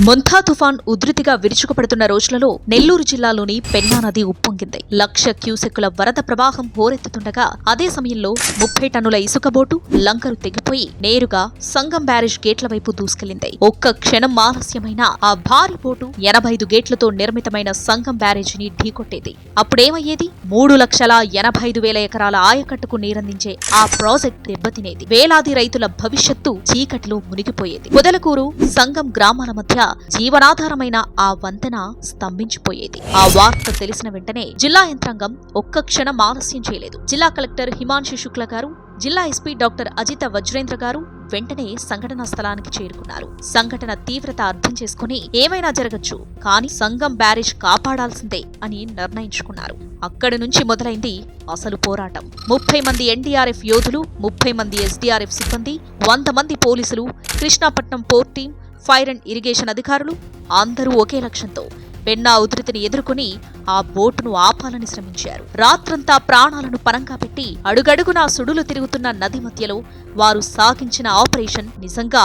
మొంథా తుఫాన్ ఉధృతిగా విరుచుకుపడుతున్న రోజులలో నెల్లూరు జిల్లాలోని పెన్నా నది ఉప్పొంగింది. లక్ష క్యూసెక్కుల వరద ప్రవాహం హోరెత్తుతుండగా అదే సమయంలో ముప్పై టన్నుల ఇసుక బోటు లంకరు తెగిపోయి నేరుగా సంగం బ్యారేజ్ గేట్ల వైపు దూసుకెళ్ళింది ఒక్క క్షణం ఆలస్యమైన ఆ భారీ బోటు ఎనభై ఐదు గేట్లతో నిర్మితమైన సంగం బ్యారేజీని ఢీకొట్టేది. అప్పుడేమయ్యేది? మూడు లక్షల ఎనభై ఐదు వేల ఎకరాల ఆయకట్టుకు నీరందించే ఆ ప్రాజెక్ట్ దెబ్బతినేది. వేలాది రైతుల భవిష్యత్తు చీకటిలో మునిగిపోయేది. పొదలకూరు సంగం గ్రామాల మధ్య జీవనాధారమైన ఆ వంతెన స్తంభించిపోయేది. ఆ వార్త తెలిసిన వెంటనే జిల్లా యంత్రాంగం ఒక్క క్షణం ఆలస్యం చేయలేదు. జిల్లా కలెక్టర్ హిమాంశు శుక్ల గారు జిల్లా ఎస్పీ డాక్టర్ అజిత వజ్రేంద్ర గారు వెంటనే సంఘటనా స్థలానికి చేరుకున్నారు. సంఘటన తీవ్రత అర్థం చేసుకుని ఏమైనా జరగచ్చు కానీ సంఘం బ్యారేజ్ కాపాడాల్సిందే అని నిర్ణయించుకున్నారు. అక్కడి నుంచి మొదలైంది అసలు పోరాటం. ముప్పై మంది ఎన్డీఆర్ఎఫ్ యోధులు ముప్పై మంది ఎస్డీఆర్ఎఫ్ సిబ్బంది వంద మంది పోలీసులు Krishnapatnam port team fire and irrigation అధికారులు అందరూ ఒకే లక్ష్యంతో పెన్నా ఉధృతిని ఎదుర్కొని ఆ బోటును ఆపాలని శ్రమించారు. రాత్రంతా ప్రాణాలను పరంగా పెట్టి అడుగడుగునా సుడులు తిరుగుతున్న నది మధ్యలో వారు సాగించిన ఆపరేషన్ నిజంగా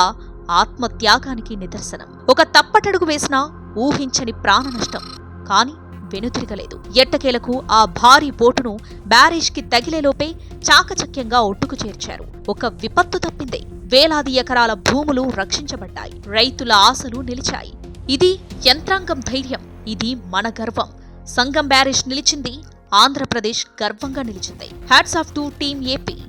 ఆత్మత్యాగానికి నిదర్శనం. ఒక తప్పటడుగు వేసినా ఊహించని ప్రాణ నష్టం కాని వెనుతిరగలేదు. ఎట్టకేలకు ఆ భారీ బోటును బ్యారేజ్కి తగిలేలోపే చాకచక్యంగా ఒట్టుకు చేర్చారు. ఒక విపత్తు తప్పింది వేలాది ఎకరాల భూములు రక్షించబడ్డాయి. రైతుల ఆశలు నిలిచాయి. ఇది యంత్రాంగం ధైర్యం. ఇది మన గర్వం. సంగం బ్యారేజ్ నిలిచింది. ఆంధ్రప్రదేశ్ గర్వంగా నిలిచింది. Hats off to team AP